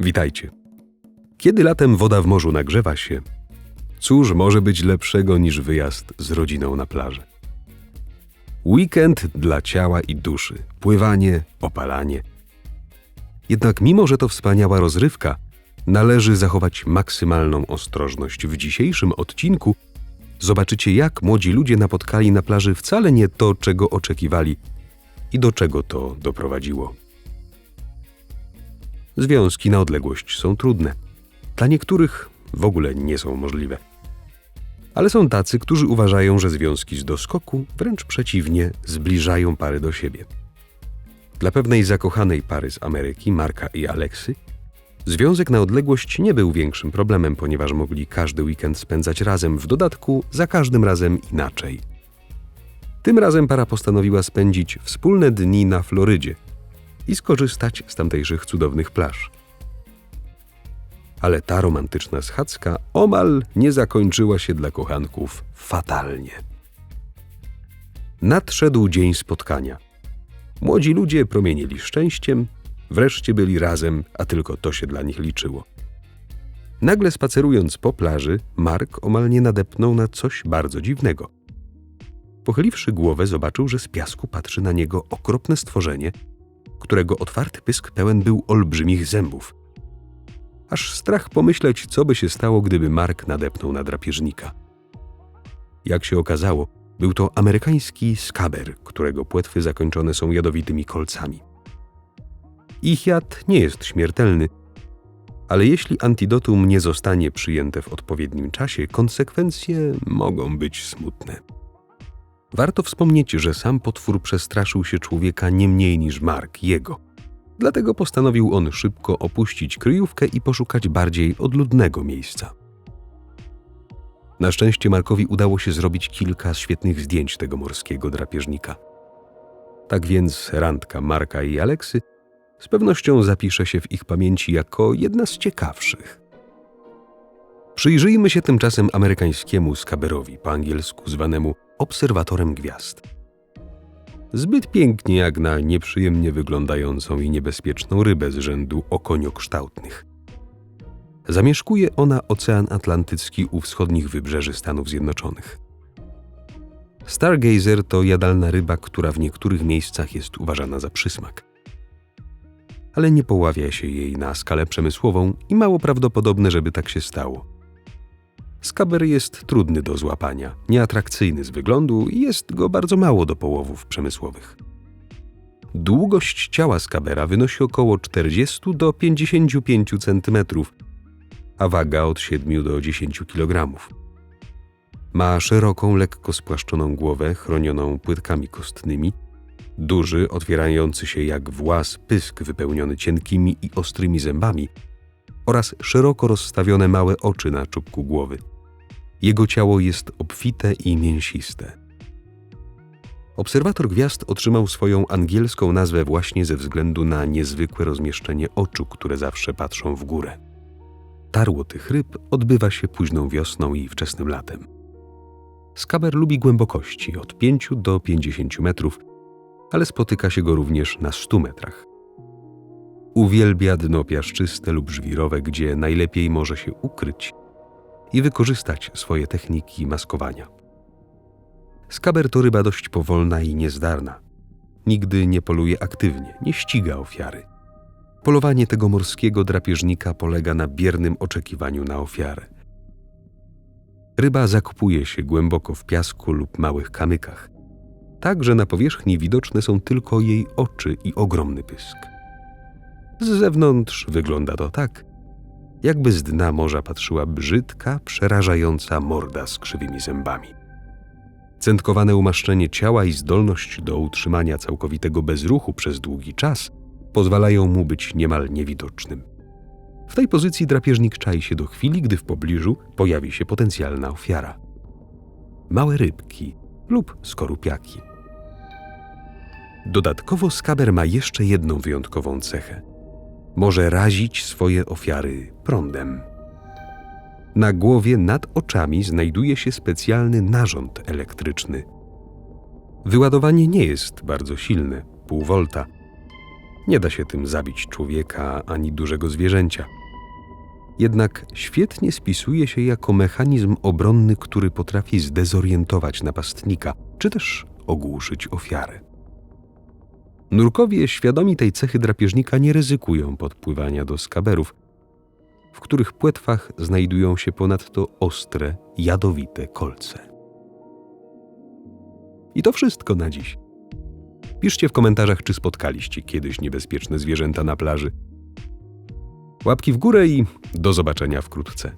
Witajcie. Kiedy latem woda w morzu nagrzewa się, cóż może być lepszego niż wyjazd z rodziną na plażę? Weekend dla ciała i duszy, pływanie, opalanie. Jednak mimo, że to wspaniała rozrywka, należy zachować maksymalną ostrożność. W dzisiejszym odcinku zobaczycie, jak młodzi ludzie napotkali na plaży wcale nie to, czego oczekiwali i do czego to doprowadziło. Związki na odległość są trudne. Dla niektórych w ogóle nie są możliwe. Ale są tacy, którzy uważają, że związki z doskoku wręcz przeciwnie zbliżają pary do siebie. Dla pewnej zakochanej pary z Ameryki, Marka i Aleksy, związek na odległość nie był większym problemem, ponieważ mogli każdy weekend spędzać razem, w dodatku za każdym razem inaczej. Tym razem para postanowiła spędzić wspólne dni na Florydzie i skorzystać z tamtejszych cudownych plaż. Ale ta romantyczna schadzka omal nie zakończyła się dla kochanków fatalnie. Nadszedł dzień spotkania. Młodzi ludzie promienili szczęściem, wreszcie byli razem, a tylko to się dla nich liczyło. Nagle spacerując po plaży, Mark omal nie nadepnął na coś bardzo dziwnego. Pochyliwszy głowę, zobaczył, że z piasku patrzy na niego okropne stworzenie, którego otwarty pysk pełen był olbrzymich zębów. Aż strach pomyśleć, co by się stało, gdyby Mark nadepnął na drapieżnika. Jak się okazało, był to amerykański skaber, którego płetwy zakończone są jadowitymi kolcami. Ich jad nie jest śmiertelny, ale jeśli antidotum nie zostanie przyjęte w odpowiednim czasie, konsekwencje mogą być smutne. Warto wspomnieć, że sam potwór przestraszył się człowieka nie mniej niż Mark, jego. Dlatego postanowił on szybko opuścić kryjówkę i poszukać bardziej odludnego miejsca. Na szczęście Markowi udało się zrobić kilka świetnych zdjęć tego morskiego drapieżnika. Tak więc randka Marka i Aleksy z pewnością zapisze się w ich pamięci jako jedna z ciekawszych. Przyjrzyjmy się tymczasem amerykańskiemu skaberowi, po angielsku zwanemu obserwatorem gwiazd. Zbyt pięknie jak na nieprzyjemnie wyglądającą i niebezpieczną rybę z rzędu okoniokształtnych. Zamieszkuje ona Ocean Atlantycki u wschodnich wybrzeży Stanów Zjednoczonych. Stargazer to jadalna ryba, która w niektórych miejscach jest uważana za przysmak. Ale nie poławia się jej na skalę przemysłową i mało prawdopodobne, żeby tak się stało. Skaber jest trudny do złapania, nieatrakcyjny z wyglądu i jest go bardzo mało do połowów przemysłowych. Długość ciała skabera wynosi około 40 do 55 cm, a waga od 7 do 10 kg. Ma szeroką, lekko spłaszczoną głowę, chronioną płytkami kostnymi, duży, otwierający się jak włas pysk wypełniony cienkimi i ostrymi zębami oraz szeroko rozstawione małe oczy na czubku głowy. Jego ciało jest obfite i mięsiste. Obserwator gwiazd otrzymał swoją angielską nazwę właśnie ze względu na niezwykłe rozmieszczenie oczu, które zawsze patrzą w górę. Tarło tych ryb odbywa się późną wiosną i wczesnym latem. Skaber lubi głębokości od 5 do 50 metrów, ale spotyka się go również na 100 metrach. Uwielbia dno piaszczyste lub żwirowe, gdzie najlepiej może się ukryć i wykorzystać swoje techniki maskowania. Skaber to ryba dość powolna i niezdarna. Nigdy nie poluje aktywnie, nie ściga ofiary. Polowanie tego morskiego drapieżnika polega na biernym oczekiwaniu na ofiarę. Ryba zakupuje się głęboko w piasku lub małych kamykach, tak że na powierzchni widoczne są tylko jej oczy i ogromny pysk. Z zewnątrz wygląda to tak, jakby z dna morza patrzyła brzydka, przerażająca morda z krzywymi zębami. Centkowane umaszczenie ciała i zdolność do utrzymania całkowitego bezruchu przez długi czas pozwalają mu być niemal niewidocznym. W tej pozycji drapieżnik czai się do chwili, gdy w pobliżu pojawi się potencjalna ofiara. Małe rybki lub skorupiaki. Dodatkowo skaber ma jeszcze jedną wyjątkową cechę. Może razić swoje ofiary prądem. Na głowie nad oczami znajduje się specjalny narząd elektryczny. Wyładowanie nie jest bardzo silne, pół volta, Nie da się tym zabić człowieka ani dużego zwierzęcia. Jednak świetnie spisuje się jako mechanizm obronny, który potrafi zdezorientować napastnika, czy też ogłuszyć ofiarę. Nurkowie, świadomi tej cechy drapieżnika, nie ryzykują podpływania do skaberów, w których płetwach znajdują się ponadto ostre, jadowite kolce. I to wszystko na dziś. Piszcie w komentarzach, czy spotkaliście kiedyś niebezpieczne zwierzęta na plaży. Łapki w górę i do zobaczenia wkrótce.